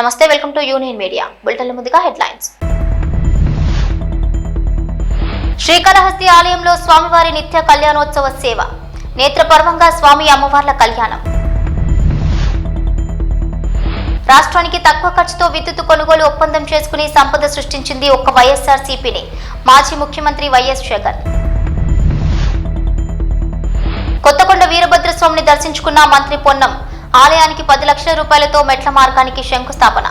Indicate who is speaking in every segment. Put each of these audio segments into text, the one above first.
Speaker 1: నమస్తే welcome to union media. బులెటిన్ల ముందుగా హెడ్లైన్స్. శ్రీకాళహస్తి ఆలయంలో స్వామివారి నిత్య కళ్యాణోత్సవ సేవ. నేత్రపర్వంగా స్వామి అమ్మవార్ల కళ్యాణం. రాష్ట్రానికి తక్కువ ఖర్చుతో విద్యుత్ కొనుగోలు ఒప్పందం చేసుకుని సంపద సృష్టించింది ఒక్క వైఎస్ఆర్ సిపిని మాజీ ముఖ్యమంత్రి వైఎస్ జగన్. కొత్తకొండ వీరభద్ర స్వామిని దర్శించుకున్న మంత్రి పొన్నం. ఆలయానికి పది లక్షల రూపాయలతో మెట్ల మార్గానికి శంకుస్థాపన.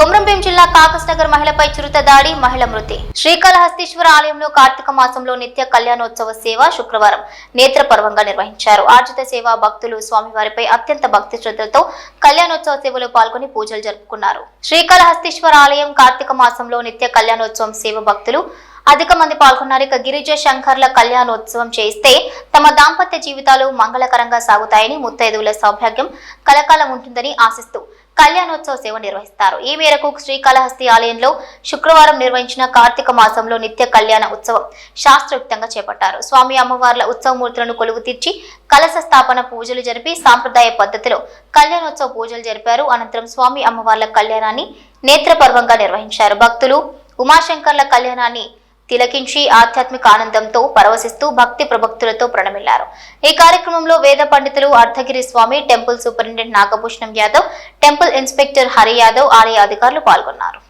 Speaker 1: కుమ్రంభీం జిల్లా కాకస్ నగర్ మహిళపై చిరుత దాడి మహిళ మృతి. శ్రీకాళహస్తీశ్వర ఆలయంలో కార్తీక మాసంలో నిత్య కళ్యాణోత్సవ సేవ శుక్రవారం నేత్రపర్వంగా నిర్వహించారు. ఆర్జిత సేవ భక్తులు స్వామివారిపై అత్యంత భక్తి శ్రద్ధలతో కళ్యాణోత్సవ సేవలో పాల్గొని పూజలు జరుపుకున్నారు. శ్రీకాళహస్తీశ్వర ఆలయం కార్తీక మాసంలో నిత్య కళ్యాణోత్సవం సేవ భక్తులు అధిక మంది పాల్గొన్నారు. ఇక గిరిజ శంకర్ల కళ్యాణోత్సవం చేస్తే తమ దాంపత్య జీవితాలు మంగళకరంగా సాగుతాయని ముత్తైదువుల సౌభాగ్యం కలకాలం ఉంటుందని ఆశిస్తూ కళ్యాణోత్సవ సేవ నిర్వహిస్తారు. ఈ మేరకు శ్రీకాళహస్తి ఆలయంలో శుక్రవారం నిర్వహించిన కార్తీక మాసంలో నిత్య కళ్యాణ ఉత్సవం శాస్త్రయుక్తంగా చేపట్టారు. స్వామి అమ్మవార్ల ఉత్సవమూర్తులను కొలువు తీర్చి కలశ స్థాపన పూజలు జరిపి సాంప్రదాయ పద్ధతిలో కళ్యాణోత్సవ పూజలు జరిపారు. అనంతరం స్వామి అమ్మవార్ల కళ్యాణాన్ని నేత్రపర్వంగా నిర్వహించారు. భక్తులు ఉమాశంకర్ల కళ్యాణాన్ని తిలకించి ఆధ్యాత్మిక ఆనందంతో పరవశిస్తూ భక్తి ప్రభక్తులతో ప్రణమిల్లారు. ఈ కార్యక్రమంలో వేద పండితులు Ardhagiri Swami temple superintendent Nagabhushanam Yadav temple inspector Hari Yadav ఆలయ అధికారులు పాల్గొన్నారు.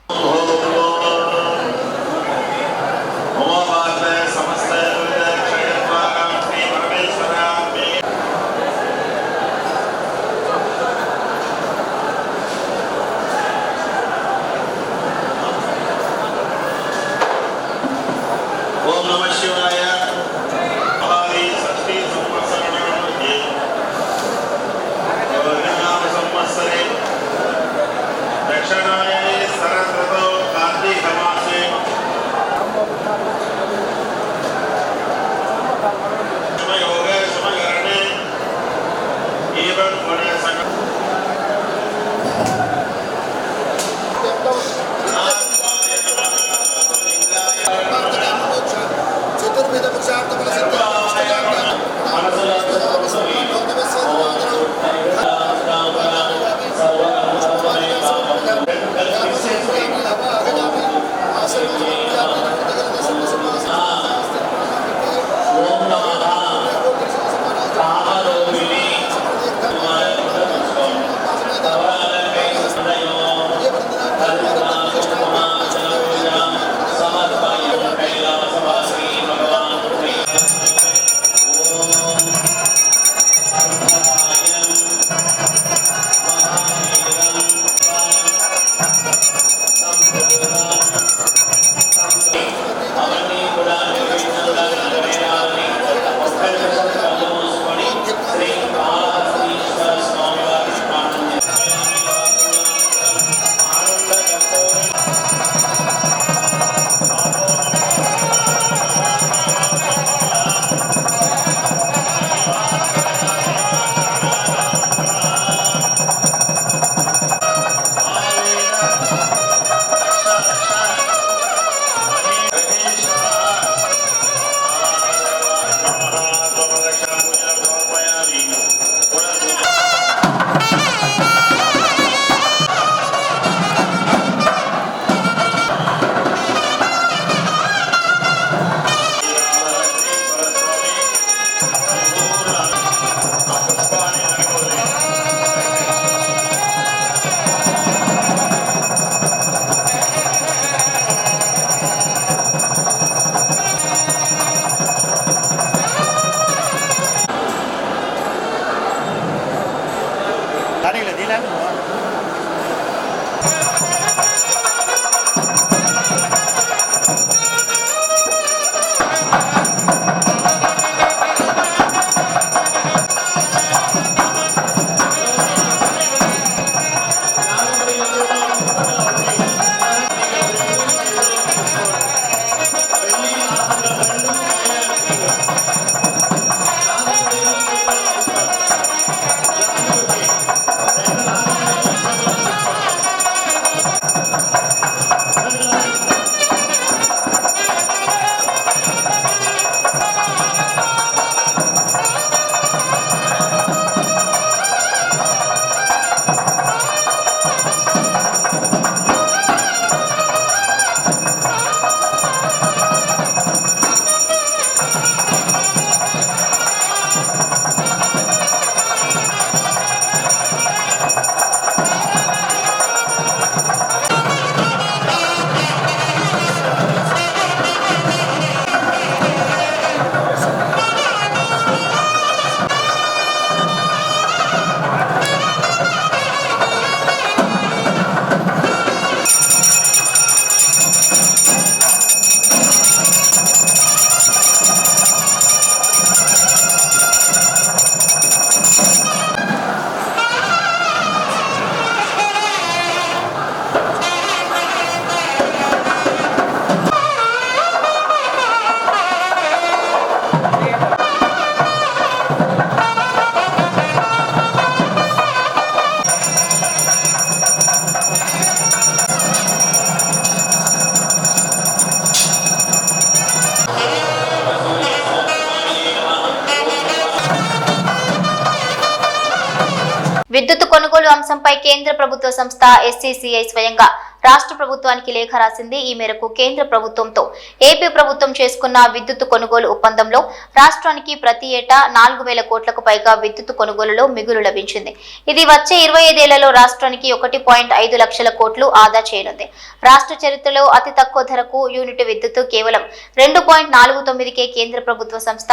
Speaker 2: కొనుగోలు అంశంపై కేంద్ర ప్రభుత్వ సంస్థ ఎస్సీసీఐ స్వయంగా రాష్ట్ర ప్రభుత్వానికి లేఖ రాసింది. ఈ మేరకు కేంద్ర ప్రభుత్వంతో ఏపీ ప్రభుత్వం చేసుకున్న విద్యుత్ కొనుగోలు ఒప్పందంలో రాష్ట్రానికి ప్రతి ఏటా నాలుగు వేల కోట్లకు పైగా విద్యుత్ కొనుగోలులో మిగులు లభించింది. ఇది వచ్చే ఇరవై ఐదేళ్ళలో రాష్ట్రానికి ఒకటి పాయింట్ ఐదు లక్షల కోట్లు ఆదా చేయనుంది. రాష్ట్ర చరిత్రలో అతి తక్కువ ధరకు యూనిట్ విద్యుత్ కేవలం రెండు పాయింట్ నాలుగు తొమ్మిదికే కేంద్ర ప్రభుత్వ సంస్థ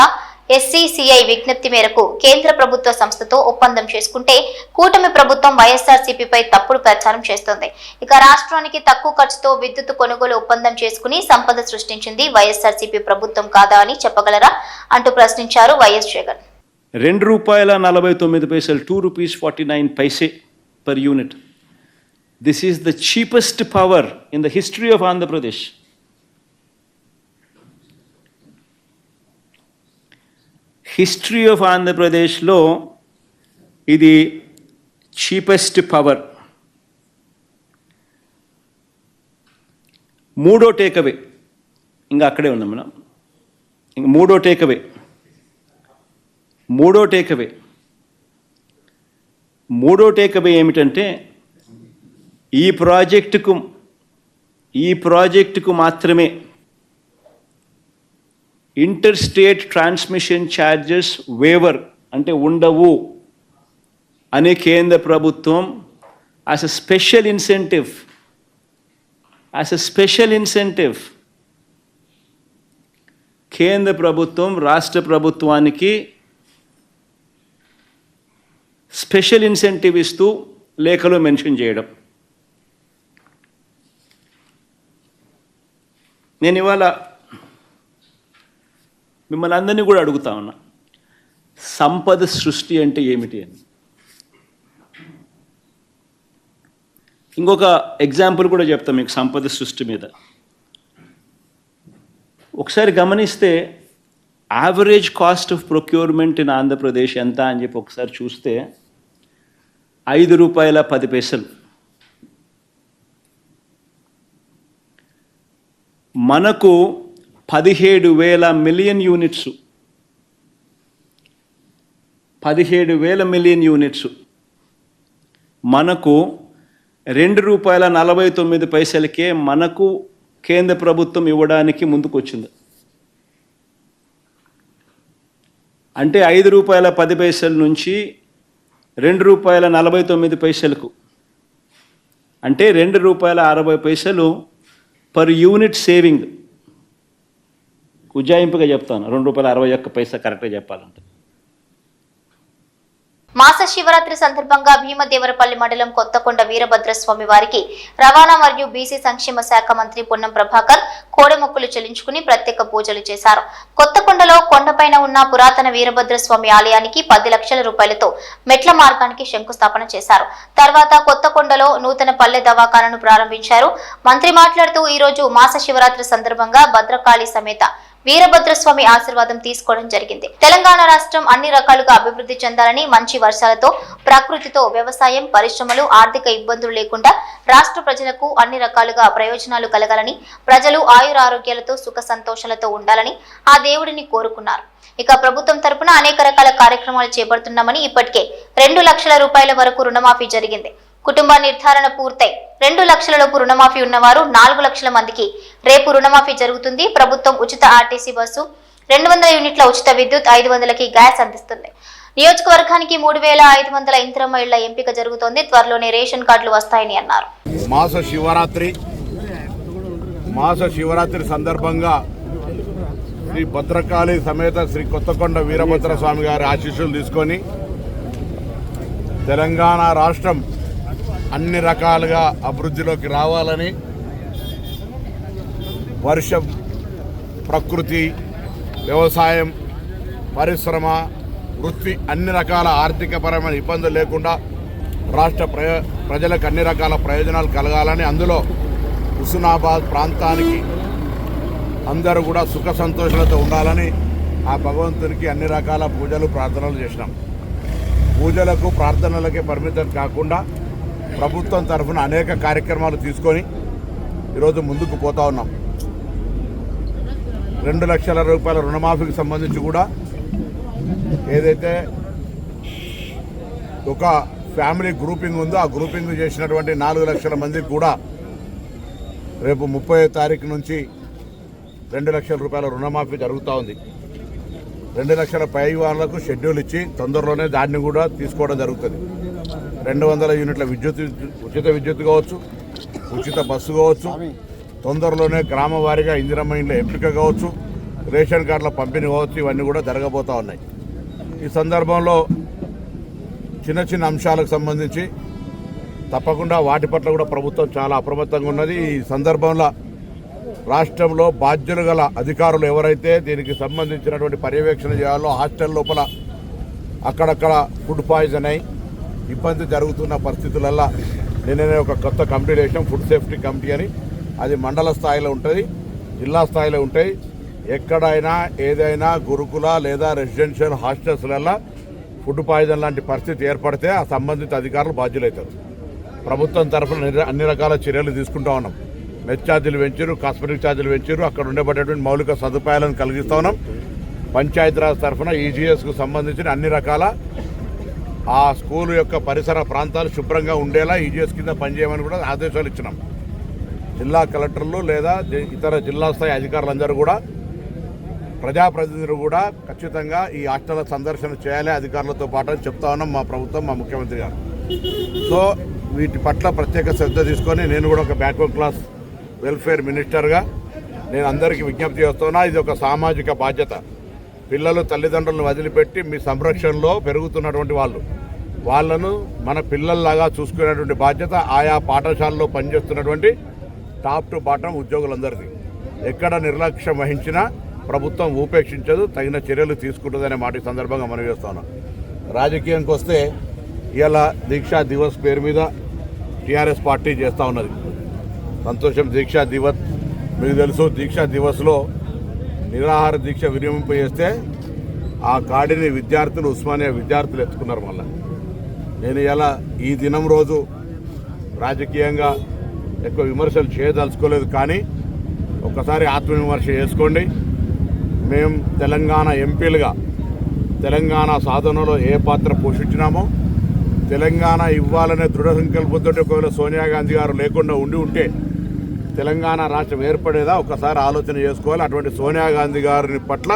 Speaker 2: ఎస్సీసీఐ విజ్ఞప్తి మేరకు కేంద్ర ప్రభుత్వ సంస్థతో ఒప్పందం చేసుకుంటే కూటమి ప్రభుత్వం వైఎస్ఆర్సీపీపై తప్పుడు ప్రచారం చేస్తోంది. ఇక రాష్ట్రానికి తక్కువ ఖర్చుతో విద్యుత్ కొనుగోలు ఒప్పందం చేసుకుని సంపద సృష్టించింది వైఎస్ఆర్సీపీ ప్రభుత్వం కాదా అని చెప్పగలరా అంటూ ప్రశ్నించారు వైఎస్ జగన్.
Speaker 3: రెండు రూపాయల నలభై తొమ్మిది పైసలు two rupees forty nine paise per unit this is the cheapest power in the history of Andhra Pradesh history of ఆంధ్రప్రదేశ్లో ఇది చీపెస్ట్ పవర్. మూడో టేకవే ఇంకా అక్కడే ఉన్నాం మనం. ఇంక మూడో టేకవే మూడో టేకవే మూడో టేకవే ఏమిటంటే ఈ ప్రాజెక్టుకు ఈ ప్రాజెక్టుకు మాత్రమే inter state transmission charges waiver అంటే ఉండవు అని కేంద్ర ప్రభుత్వం as a special incentive as a special incentive కేంద్ర ప్రభుత్వం రాష్ట్ర ప్రభుత్వానికి స్పెషల్ ఇన్సెంటివ్ ఇస్తూ లేఖలో మెన్షన్ చేయడం. నేను ఇవాళ మిమ్మల్ని అందరినీ కూడా అడుగుతా ఉన్నా. సంపద సృష్టి అంటే ఏమిటి అని. ఇంకొక ఎగ్జాంపుల్ కూడా చెప్తాం మీకు సంపద సృష్టి మీద. ఒకసారి గమనిస్తే average cost of procurement in Andhra Pradesh ఎంత అని చెప్పి ఒకసారి చూస్తే ఐదు రూపాయల పది పైసలు. మనకు పదిహేడు వేల మిలియన్ యూనిట్స్. పదిహేడు వేల మిలియన్ యూనిట్స్. మనకు రెండు రూపాయల నలభై తొమ్మిది పైసలకే మనకు కేంద్ర ప్రభుత్వం ఇవ్వడానికి ముందుకొచ్చింది. అంటే ఐదు రూపాయల పది పైసల నుంచి రెండు రూపాయల నలభై తొమ్మిది పైసలకు. అంటే రెండు రూపాయల అరవై పైసలు పర్ యూనిట్ సేవింగ్. ఉజ్జాయింపుగా చెప్తాను. రెండు రూపాయల అరవై ఒక్క పైసా కరెక్ట్గా చెప్పాలంటే.
Speaker 2: మాస శివరాత్రి సందర్భంగా భీమదేవరపల్లి మండలం కొత్తకొండ వీరభద్రస్వామి వారికి రవాణా మరియు బీసీ సంక్షేమ శాఖ మంత్రి పొన్నం ప్రభాకర్ కోడెమొక్కులు చెల్లించుకుని ప్రత్యేక పూజలు చేశారు. కొత్తకొండలో కొండపైన ఉన్న పురాతన వీరభద్రస్వామి ఆలయానికి పది లక్షల రూపాయలతో మెట్ల మార్గానికి శంకుస్థాపన చేశారు. తర్వాత కొత్తకొండలో నూతన పల్లె దవాఖానను ప్రారంభించారు. మంత్రి మాట్లాడుతూ ఈ రోజు మాస శివరాత్రి సందర్భంగా భద్రకాళి సమేత వీరభద్రస్వామి ఆశీర్వాదం తీసుకోవడం జరిగింది. తెలంగాణ రాష్ట్రం అన్ని రకాలుగా అభివృద్ధి చెందాలని మంచి వర్షాలతో ప్రకృతితో వ్యవసాయం పరిశ్రమలు ఆర్థిక ఇబ్బందులు లేకుండా రాష్ట్ర ప్రజలకు అన్ని రకాలుగా ప్రయోజనాలు కలగాలని ప్రజలు ఆయురారోగ్యాలతో సుఖ సంతోషాలతో ఉండాలని ఆ దేవుడిని కోరుకున్నారు. ఇక ప్రభుత్వం తరపున అనేక రకాల కార్యక్రమాలు చేపడుతున్నామని ఇప్పటికే రెండు లక్షల రూపాయల వరకు రుణమాఫీ జరిగింది. కుటుంబ నిర్ధారణ పూర్తయి. రెండు లక్షలలోపు రుణమాఫీ ఉన్నవారు నాలుగు లక్షల మందికి రేపు రుణమాఫీ జరుగుతుంది. ప్రభుత్వం ఉచిత ఆర్టీసీ బస్సు రెండు వందల యూనిట్ల ఉచిత విద్యుత్ ఐదు వందలకి గ్యాస్ అందిస్తుంది. నియోజకవర్గానికి మూడు వేల ఐదు వందల ఇంద్రమ్మ ఇళ్ళ ఎంపిక జరుగుతోంది. త్వరలోనే రేషన్ కార్డులు వస్తాయని అన్నారు.
Speaker 4: మాస శివరాత్రి మాస శివరాత్రి సందర్భంగా శ్రీ భద్రకాళి సమేత శ్రీ కొత్తకొండ వీరభద్ర స్వామి గారి ఆశీస్సులు తీసుకొని తెలంగాణ రాష్ట్రం అన్ని రకాలుగా అభివృద్ధిలోకి రావాలని వర్షం ప్రకృతి వ్యవసాయం పరిశ్రమ వృత్తి అన్ని రకాల ఆర్థికపరమైన ఇబ్బందులు లేకుండా రాష్ట్ర ప్రయ ప్రజలకు అన్ని రకాల ప్రయోజనాలు కలగాలని అందులో హుస్నాబాద్ ప్రాంతానికి అందరూ కూడా సుఖ సంతోషాలతో ఉండాలని ఆ భగవంతునికి అన్ని రకాల పూజలు ప్రార్థనలు చేసినాం. పూజలకు ప్రార్థనలకే పరిమితం కాకుండా ప్రభుత్వం తరఫున అనేక కార్యక్రమాలు తీసుకొని ఈరోజు ముందుకు పోతా ఉన్నాం. రెండు లక్షల రూపాయల రుణమాఫీకి సంబంధించి కూడా ఏదైతే ఒక ఫ్యామిలీ గ్రూపింగ్ ఉందో ఆ గ్రూపింగ్ చేసినటువంటి నాలుగు లక్షల మందికి కూడా రేపు ముప్పై తారీఖు నుంచి రెండు లక్షల రూపాయల రుణమాఫీ జరుగుతూ ఉంది. రెండు లక్షల పై వాళ్ళకు షెడ్యూల్ ఇచ్చి తొందరలోనే దాన్ని కూడా తీసుకోవడం జరుగుతుంది. రెండు వందల యూనిట్ల విద్యుత్ ఉచిత విద్యుత్ కావచ్చు ఉచిత బస్సు కావచ్చు తొందరలోనే గ్రామ వారీగా ఇందిరమ్మ ఇండ్ల ఎంపిక కావచ్చు రేషన్ కార్డుల పంపిణీ కావచ్చు ఇవన్నీ కూడా జరగబోతూ ఉన్నాయి. ఈ సందర్భంలో చిన్న చిన్న అంశాలకు సంబంధించి తప్పకుండా వాటి పట్ల కూడా ప్రభుత్వం చాలా అప్రమత్తంగా ఉన్నది. ఈ సందర్భంలో రాష్ట్రంలో బాధ్యులు గల అధికారులు ఎవరైతే దీనికి సంబంధించినటువంటి పర్యవేక్షణ చేయాలో హాస్టల్ లోపల అక్కడక్కడ ఫుడ్ పాయిజన్ అయి ఇబ్బంది జరుగుతున్న పరిస్థితులల్లో నిన్ననే ఒక కొత్త కమిటీ వేసాం ఫుడ్ సేఫ్టీ కమిటీ అని. అది మండల స్థాయిలో ఉంటుంది జిల్లా స్థాయిలో ఉంటాయి ఎక్కడైనా ఏదైనా గురుకుల లేదా రెసిడెన్షియల్ హాస్టల్స్లలో ఫుడ్ పాయిజన్ లాంటి పరిస్థితి ఏర్పడితే ఆ సంబంధిత అధికారులు బాధ్యులవుతారు ప్రభుత్వం తరఫున అన్ని రకాల చర్యలు తీసుకుంటా ఉన్నాం. మెస్ ఛార్జీలు పెంచారు కాస్మెటిక్ ఛార్జీలు పెంచారు అక్కడ ఉండబడేటువంటి మౌలిక సదుపాయాలను కలిగిస్తా ఉన్నాం. పంచాయతీరాజ్ తరఫున ఈజీఎస్కు సంబంధించిన అన్ని రకాల ఆ స్కూల్ యొక్క పరిసర ప్రాంతాలు శుభ్రంగా ఉండేలా ఈజీఎస్ కింద పనిచేయమని కూడా ఆదేశాలు ఇచ్చినాం. జిల్లా కలెక్టర్లు లేదా ఇతర జిల్లా స్థాయి అధికారులందరూ కూడా ప్రజాప్రతినిధులు కూడా ఖచ్చితంగా ఈ హాస్టల్ సందర్శన చేయాలి అధికారులతో పాటు అని చెప్తా ఉన్నాం మా ప్రభుత్వం మా ముఖ్యమంత్రి గారు. సో వీటి పట్ల ప్రత్యేక శ్రద్ధ తీసుకొని నేను కూడా ఒక బ్యాక్వర్డ్ క్లాస్ వెల్ఫేర్ మినిస్టర్గా నేను అందరికీ విజ్ఞప్తి చేస్తున్నా ఇది ఒక సామాజిక బాధ్యత. పిల్లలు తల్లిదండ్రులను వదిలిపెట్టి మీ సంరక్షణలో పెరుగుతున్నటువంటి వాళ్ళు. వాళ్ళను మన పిల్లల్లాగా చూసుకునేటువంటి బాధ్యత ఆయా పాఠశాలలో పనిచేస్తున్నటువంటి టాప్ టు బాటం ఉద్యోగులందరిది. ఎక్కడ నిర్లక్ష్యం వహించినా ప్రభుత్వం ఉపేక్షించదు తగిన చర్యలు తీసుకుంటుందనే మాట సందర్భంగా మనం చేస్తున్నాం రాజకీయానికి వస్తే ఇలా దీక్షా దివస్ పేరు మీద టీఆర్ఎస్ పార్టీ చేస్తూ ఉన్నది. సంతోషం దీక్షా దివస్ మీకు తెలుసు దీక్షా దివస్లో నిరాహార దీక్ష విరమింపు చేస్తే ఆ కాడిని విద్యార్థులు ఉస్మానియా విద్యార్థులు ఎత్తుకున్నారు మళ్ళా. నేను ఇలా ఈ దినం రోజు రాజకీయంగా ఎక్కువ విమర్శలు చేయదలుచుకోలేదు కానీ ఒక్కసారి ఆత్మవిమర్శ చేసుకోండి. మేము తెలంగాణ ఎంపీలుగా తెలంగాణ సాధనలో ఏ పాత్ర పోషించినామో తెలంగాణ ఇవ్వాలనే దృఢ సంకల్పంతో ఒకవేళ సోనియా గాంధీ గారు లేకుండా ఉండి ఉంటే తెలంగాణ రాష్ట్రం ఏర్పడేదా? ఒకసారి ఆలోచన చేసుకోవాలి. అటువంటి సోనియా గాంధీ గారిని పట్ల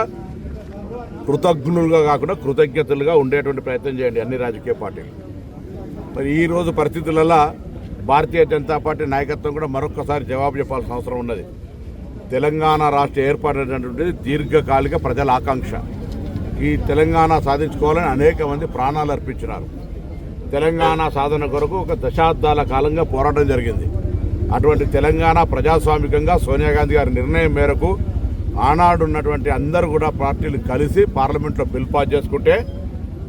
Speaker 4: కృతజ్ఞులుగా కాకుండా కృతజ్ఞతలుగా ఉండేటువంటి ప్రయత్నం చేయండి అన్ని రాజకీయ పార్టీలు. మరి ఈరోజు పరిస్థితులలో భారతీయ జనతా పార్టీ నాయకత్వం కూడా మరొకసారి జవాబు చెప్పాల్సిన అవసరం ఉన్నది. తెలంగాణ రాష్ట్ర ఏర్పాటు దీర్ఘకాలిక ప్రజల ఆకాంక్ష. ఈ తెలంగాణ సాధించుకోవాలని అనేక మంది ప్రాణాలు అర్పించినారు. తెలంగాణ సాధన కొరకు ఒక దశాబ్దాల కాలంగా పోరాటం జరిగింది. అటువంటి తెలంగాణ ప్రజాస్వామికంగా సోనియా గాంధీ గారి నిర్ణయం మేరకు ఆనాడు ఉన్నటువంటి అందరూ కూడా పార్టీలు కలిసి పార్లమెంట్లో బిల్పాస్ చేసుకుంటే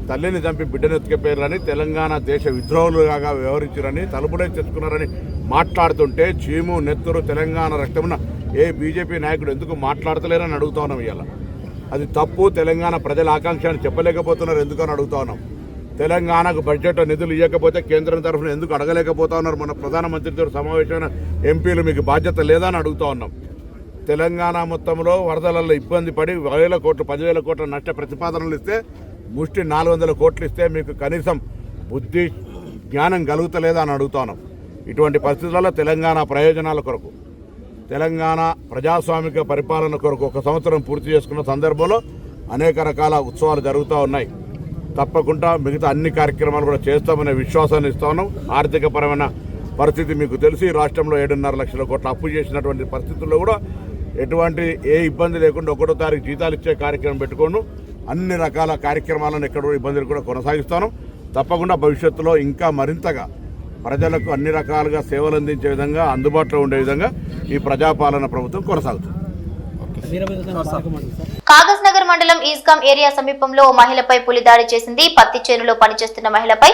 Speaker 4: తల్లిని చంపి బిడ్డను ఎత్తుకెప్పారని తెలంగాణ దేశ విద్రోహులుగా వ్యవహరించారని తలుపులే తెచ్చుకున్నారని మాట్లాడుతుంటే చీము నెత్తురు తెలంగాణ రక్తమున ఏ బీజేపీ నాయకుడు ఎందుకు మాట్లాడతలేరని అడుగుతా ఉన్నాం ఇవాళ. అది తప్పు తెలంగాణ ప్రజల ఆకాంక్ష అని చెప్పలేకపోతున్నారు ఎందుకని అడుగుతా ఉన్నాం. తెలంగాణకు బడ్జెట్ నిధులు ఇవ్వకపోతే కేంద్రం తరఫున ఎందుకు అడగలేకపోతా ఉన్నారు? మన ప్రధానమంత్రితో సమావేశమైన ఎంపీలు మీకు బాధ్యత లేదా అని అడుగుతా ఉన్నాం. తెలంగాణ మొత్తంలో వరదలలో ఇబ్బంది పడి వేల కోట్లు పదివేల కోట్ల నష్ట ప్రతిపాదనలు ఇస్తే ముష్టి నాలుగు వందల కోట్లు ఇస్తే మీకు కనీసం బుద్ధి జ్ఞానం కలుగుతలేదా అని ఉన్నాం. ఇటువంటి పరిస్థితులలో తెలంగాణ ప్రయోజనాల కొరకు తెలంగాణ ప్రజాస్వామిక పరిపాలన కొరకు ఒక సంవత్సరం పూర్తి చేసుకున్న సందర్భంలో అనేక రకాల ఉత్సవాలు జరుగుతూ ఉన్నాయి. తప్పకుండా మిగతా అన్ని కార్యక్రమాలు కూడా చేస్తామనే విశ్వాసాన్ని ఇస్తా ఉన్నాం ఆర్థికపరమైన పరిస్థితి మీకు తెలిసి రాష్ట్రంలో ఏడున్నర లక్షల కోట్ల అప్పు చేసినటువంటి పరిస్థితుల్లో కూడా ఎటువంటి ఏ ఇబ్బంది లేకుండా ఒకటో తారీఖు జీతాలు ఇచ్చే కార్యక్రమం పెట్టుకోను. అన్ని రకాల కార్యక్రమాలను ఎక్కడ కూడా ఇబ్బందులు కూడా కొనసాగిస్తాను. తప్పకుండా భవిష్యత్తులో ఇంకా మరింతగా ప్రజలకు అన్ని రకాలుగా సేవలు అందించే విధంగా అందుబాటులో ఉండే విధంగా ఈ ప్రజాపాలన ప్రభుత్వం కొనసాగుతుంది.
Speaker 2: కాగజ్ నగర్ మండలం ఈస్గాం ఏరియా సమీపంలో ఓ మహిళపై పులి దాడి చేసింది. పత్తి చేనులో పనిచేస్తున్న మహిళపై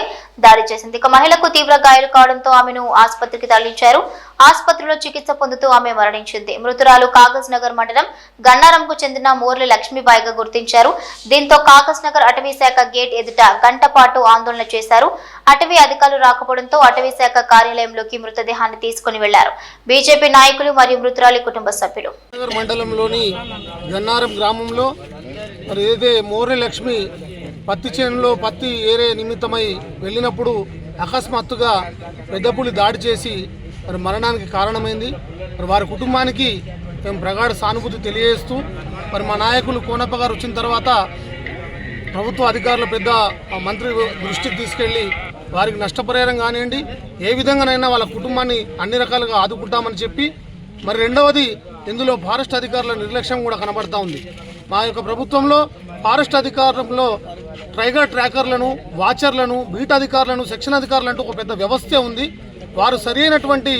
Speaker 2: దాడి చేసింది. ఇక మహిళకు తీవ్ర గాయాలు కావడంతో ఆమెను ఆసుపత్రికి తరలించారు. ఆసుపత్రిలో చికిత్స పొందుతూ ఆమె మరణించింది. మృతురాలు కాగజ్ నగర్ మండలం గన్నారంకు చెందిన మోర్లి లక్ష్మీబాయిగా గుర్తించారు. దీంతో కాగజ్ నగర్ అటవీ శాఖ గేట్ ఎదుట గంట పాటు ఆందోళన చేశారు. అటవీ అధికారులు రాకపోవడంతో అటవీ శాఖ కార్యాలయంలోకి మృతదేహాన్ని తీసుకుని వెళ్ళారు. బీజేపీ నాయకులు మరియు మృతురాలి కుటుంబ సభ్యులు.
Speaker 5: మండలంలోని గన్నారం గ్రామంలో మరి ఏదైతే లక్ష్మి పత్తి చేనులో పత్తి ఏరే నిమిత్తమై వెళ్ళినప్పుడు అకస్మాత్తుగా పెద్దపులి దాడి చేసి మరి మరణానికి కారణమైంది. మరి వారి కుటుంబానికి మేము ప్రగాఢ సానుభూతి తెలియజేస్తూ మరి మా నాయకులు కోనప్ప గారు వచ్చిన తర్వాత ప్రభుత్వ అధికారుల పెద్ద మంత్రి దృష్టికి తీసుకెళ్ళి వారికి నష్టపరిహారం కానివ్వండి ఏ విధంగానైనా వాళ్ళ కుటుంబాన్ని అన్ని రకాలుగా ఆదుకుంటామని చెప్పి మరి రెండవది ఇందులో ఫారెస్ట్ అధికారుల నిర్లక్ష్యం కూడా కనబడతా ఉంది. మా యొక్క ప్రభుత్వంలో ఫారెస్ట్ అధికారంలో ట్రైగర్ ట్రాకర్లను వాచర్లను బీట్ అధికారులను సెక్షన్ అధికారులు అంటూ ఒక పెద్ద వ్యవస్థే ఉంది. వారు సరైనటువంటి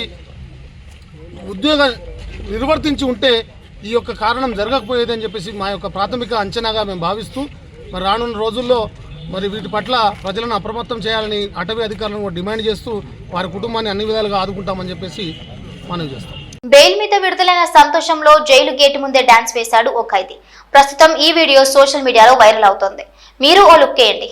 Speaker 5: ఉద్యోగ నిర్వర్తించి ఉంటే ఈ యొక్క కారణం జరగకపోయేది అని చెప్పేసి మా యొక్క ప్రాథమిక అంచనాగా మేము భావిస్తూ మరి రానున్న రోజుల్లో మరి వీటి పట్ల ప్రజలను అప్రమత్తం చేయాలని అటవీ అధికారులను డిమాండ్ చేస్తూ వారి కుటుంబాన్ని అన్ని విధాలుగా ఆదుకుంటామని చెప్పేసి మనవి చేస్తాం.
Speaker 2: బెయిల్ మీద విడుదలైన సంతోషంలో జైలు గేటు ముందే డాన్స్ వేశాడు ఓ ఖైదీ. ప్రస్తుతం ఈ వీడియో సోషల్ మీడియాలో వైరల్ అవుతోంది. మీరు ఓ లుక్ వేయండి.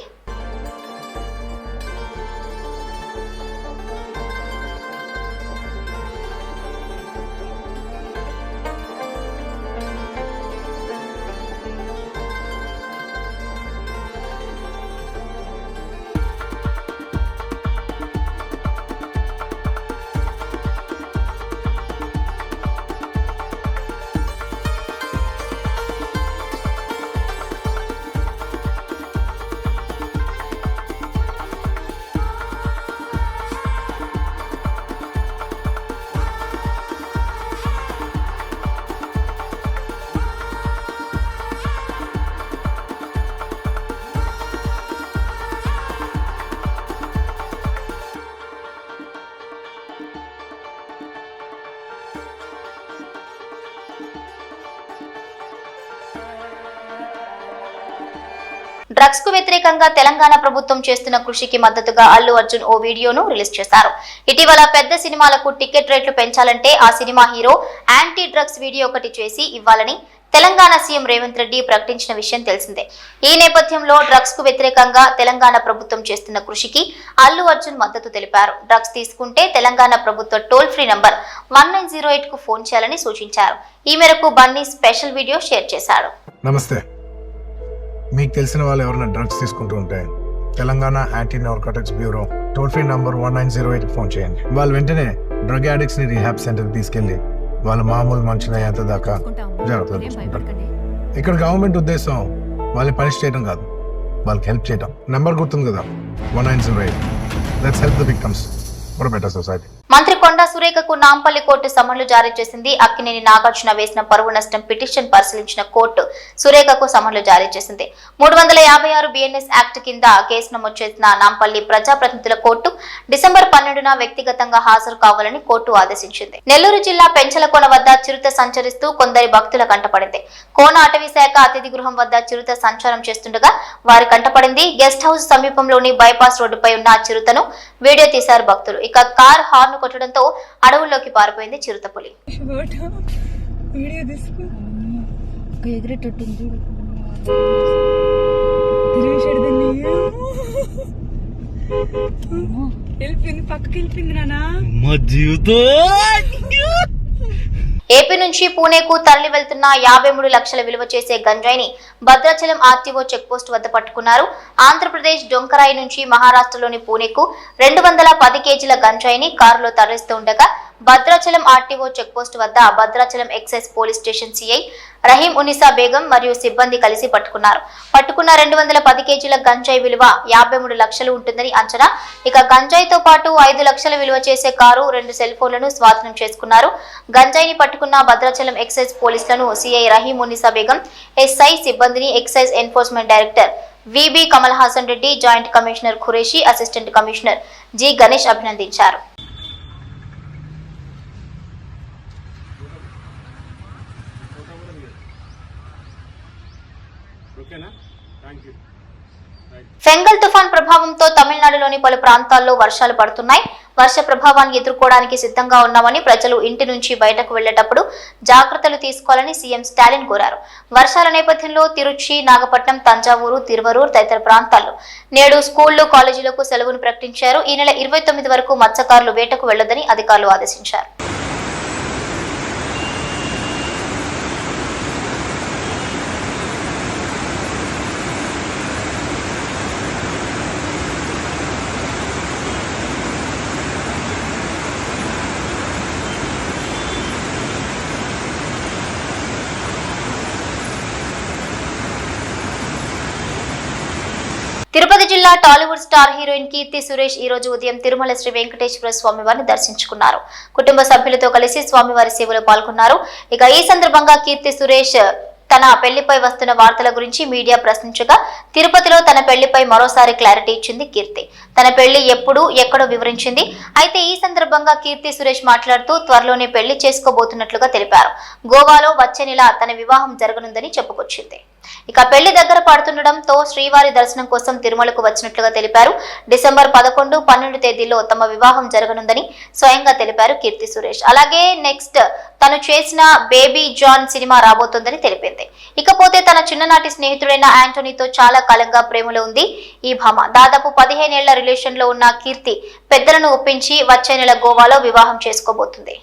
Speaker 2: డ్రగ్స్కు వ్యతిరేకంగా తెలంగాణ ప్రభుత్వం చేస్తున్న కృషికి మద్దతుగా అల్లు అర్జున్ ఓ వీడియోను రిలీజ్ చేశారు. ఇటీవల పెద్ద సినిమాలకు టికెట్ రేట్లు పెంచాలంటే ఆ cinema hero anti drugs video ఒకటి చేసి ఇవ్వాలని తెలంగాణ సీఎం రేవంత్ రెడ్డి ప్రకటించిన విషయం తెలిసిందే. ఈ నేపథ్యంలో డ్రగ్స్కు వ్యతిరేకంగా తెలంగాణ ప్రభుత్వం చేస్తున్న కృషికి అల్లు అర్జున్ మద్దతు తెలిపారు. డ్రగ్స్ తీసుకుంటే తెలంగాణ ప్రభుత్వ toll free number one nine zero ఎయిట్కు phone చేయాలని సూచించారు. ఈ మేరకు బన్నీ స్పెషల్ వీడియో షేర్ చేశారు.
Speaker 6: నమస్తే. మీకు తెలిసిన వాళ్ళు ఎవరైనా డ్రగ్స్ తీసుకుంటూ ఉంటే Telangana anti narcotics bureau toll free number one nine zero eight phone చేయండి. వాళ్ళు వెంటనే డ్రగ్ అడిక్ట్స్ని రీహాబ్ సెంటర్ తీసుకెళ్ళి వాళ్ళ మామూలు మంచినయ్యేంత దాకా జాగ్రత్తగా చూసుకుంటారు. ఇక్కడ గవర్నమెంట్ ఉద్దేశం వాళ్ళని పనిష్ చేయడం కాదు. వాళ్ళకి హెల్ప్ చేయడం. నెంబర్ గుర్తుంది కదా? One nine zero eight let's help the victims better society
Speaker 2: మంత్రి కొండా సురేఖకు నాంపల్లి కోర్టు సమన్లు జారీ చేసింది. అక్కినేని నాగార్జున వేసిన పరువు నష్టం పిటిషన్ పరిశీలించిన కోర్టు సురేఖకు సమన్లు జారీ చేసింది. మూడు వందల యాభై ఆరు బిఎన్ఎస్ యాక్ట్ కింద కేసు నమోదు చేసిన నాంపల్లి ప్రజాప్రతినిధుల కోర్టు డిసెంబర్ పన్నెండున వ్యక్తిగతంగా హాజరు కావాలని కోర్టు ఆదేశించింది. నెల్లూరు జిల్లా పెంచలకోన వద్ద చిరుత సంచరిస్తూ కొందరి భక్తుల కంటపడింది కోన అటవీ శాఖ అతిథి గృహం వద్ద చిరుత సంచారం చేస్తుండగా వారి కంటపడింది గెస్ట్ హౌస్ సమీపంలోని బైపాస్ రోడ్డుపై ఉన్న చిరుతను వీడియో తీశారు భక్తులు. ఇక కార్ హార్న్ కొట్టడంతో అడవుల్లోకి పారిపోయింది చిరుతపులి.
Speaker 7: వెళ్ళిపోయింది పక్కకి వెళ్ళిపోయింది నానా
Speaker 2: ఏపీ నుంచి పూణేకు తరలి వెళ్తున్న యాభై మూడు లక్షల విలువ చేసే గంజాయిని భద్రాచలం ఆర్టీఓ చెక్పోస్ట్ వద్ద పట్టుకున్నారు. ఆంధ్రప్రదేశ్ డొంకరాయి నుంచి మహారాష్ట్రలోని పూణేకు రెండు వందల పది కేజీల గంజాయిని కారులో తరలిస్తుండగా భద్రాచలం ఆర్టీఓ చెక్పోస్ట్ వద్ద Bhadrachalam excise police station CI Rahim Unisa Begum మరియు సిబ్బంది కలిసి పట్టుకున్నారు. పట్టుకున్న రెండు వందల పది కేజీల గంజాయి విలువ యాభై మూడు లక్షలు ఉంటుందని అంచనా. ఇక గంజాయితో పాటు ఐదు లక్షల విలువ చేసే కారు రెండు సెల్ ఫోన్లను స్వాధీనం చేసుకున్నారు. గంజాయిని పట్టుకున్న భద్రాచలం ఎక్సైజ్ పోలీసులను సిఐ రహీం ఉనిసా బేగం ఎస్ఐ సిబ్బందిని excise enforcement director VB Kamal Haasan Reddy joint commissioner Qureshi assistant commissioner G Ganesh అభినందించారు. ఫెంగల్ తుఫాన్ ప్రభావంతో తమిళనాడులోని పలు ప్రాంతాల్లో వర్షాలు పడుతున్నాయి. వర్ష ప్రభావాన్ని ఎదుర్కోవడానికి సిద్ధంగా ఉన్నామని ప్రజలు ఇంటి నుంచి బయటకు వెళ్ళేటప్పుడు జాగ్రత్తలు తీసుకోవాలని సీఎం స్టాలిన్ కోరారు. వర్షాల నేపథ్యంలో తిరుచి నాగపట్నం తంజావూరు తిరువరూర్ తదితర ప్రాంతాల్లో నేడు స్కూళ్ళు కాలేజీలకు సెలవును ప్రకటించారు. ఈ నెల ఇరవై తొమ్మిది వరకు మత్స్యకారులు వేటకు వెళ్ళొద్దని అధికారులు ఆదేశించారు. తిరుపతి జిల్లా Tollywood star heroine Keerthy Suresh ఈ రోజు ఉదయం తిరుమల శ్రీ వెంకటేశ్వర స్వామి వారిని దర్శించుకున్నారు. కుటుంబ సభ్యులతో కలిసి స్వామివారి సేవలో పాల్గొన్నారు. ఇక ఈ సందర్భంగా కీర్తి సురేష్ తన పెళ్ళిపై వస్తున్న వార్తల గురించి మీడియా ప్రశ్నించగా తిరుపతిలో తన పెళ్ళిపై మరోసారి క్లారిటీ ఇచ్చింది కీర్తి. తన పెళ్ళి ఎప్పుడు ఎక్కడో వివరించింది. అయితే ఈ సందర్భంగా కీర్తి సురేష్ మాట్లాడుతూ త్వరలోనే పెళ్ళి చేసుకోబోతున్నట్లుగా తెలిపారు. గోవాలో వచ్చే నెల తన వివాహం జరగనుందని చెప్పుకొచ్చింది. ఇక పెళ్ళి దగ్గర పడుతుండటంతో శ్రీవారి దర్శనం కోసం తిరుమలకు వచ్చినట్లుగా తెలిపారు. డిసెంబర్ పదకొండు పన్నెండు తేదీలో తమ వివాహం జరగనుందని స్వయంగా తెలిపారు కీర్తి సురేష్. అలాగే నెక్స్ట్ తను చేసిన బేబీ జాన్ సినిమా రాబోతోందని తెలిపింది. ఇకపోతే తన చిన్ననాటి స్నేహితుడైన యాంటోనీతో చాలా కాలంగా ప్రేమలో ఉంది ఈ భామ. దాదాపు పదిహేనేళ్ళ రిలేషన్లో ఉన్న కీర్తి పెద్దలను ఒప్పించి వచ్చే నెల గోవాలో వివాహం చేసుకోబోతుంది.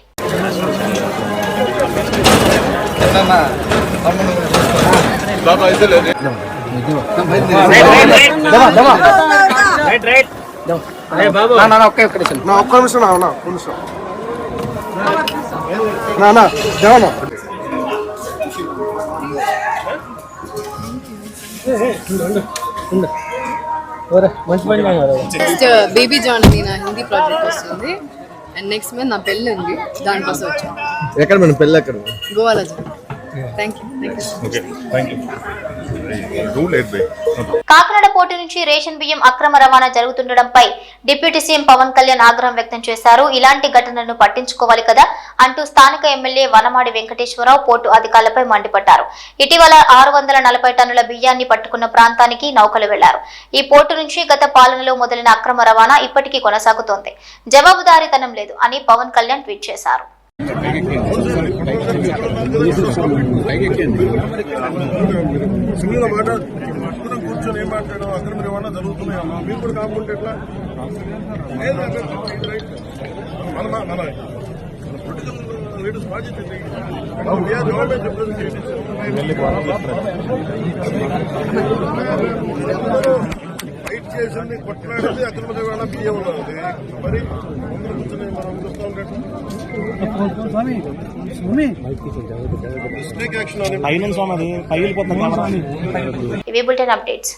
Speaker 8: ఒక్క నిమిషం నా నా ఒక్క నిమిషం దేవనా
Speaker 9: నెక్స్ట్ బేబీ జాన్ నా హిందీ ప్రాజెక్ట్ వస్తుంది. అండ్ నెక్స్ట్ మీద నా పెళ్ళి ఉంది. దానికోసం వచ్చాను.
Speaker 8: ఎక్కడ మేడం? పెళ్ళి ఎక్కడ?
Speaker 9: గోవాలో
Speaker 2: కాకినాడ పోటీ నుంచి రేషన్ బియ్యం అక్రమ రవాణా జరుగుతుండటంపై డిప్యూటీ సీఎం పవన్ కళ్యాణ్ ఆగ్రహం వ్యక్తం చేశారు. ఇలాంటి ఘటనలను పట్టించుకోవాలి కదా అంటూ స్థానిక ఎమ్మెల్యే వనమాడి వెంకటేశ్వరరావు పోర్టు అధికారులపై మండిపడ్డారు. ఇటీవల ఆరు వందల నలభై టన్నుల బియ్యాన్ని పట్టుకున్న ప్రాంతానికి నౌకలు వెళ్ళారు. ఈ పోర్టు నుంచి గత పాలనలో మొదలైన అక్రమ రవాణా ఇప్పటికీ కొనసాగుతోంది. జవాబుదారీతనం లేదు అని పవన్ కళ్యాణ్ ట్వీట్ చేశారు.
Speaker 8: సింగిల్ మాట అందరం కూర్చొని ఏం మాట్లాడడం అక్రమ రవాణా జరుగుతున్నాయమ్మా మీరు కూడా కాకుంటే ఎట్లా? మన మన- పొలిటికల్ లీడర్స్ ఇది. ఫైట్ చేసింది కొట్లాడేది అక్రమ రవాణా బియ్యం ఉన్నది మరి
Speaker 2: ఇవి బులెటిన్ అప్డేట్స్.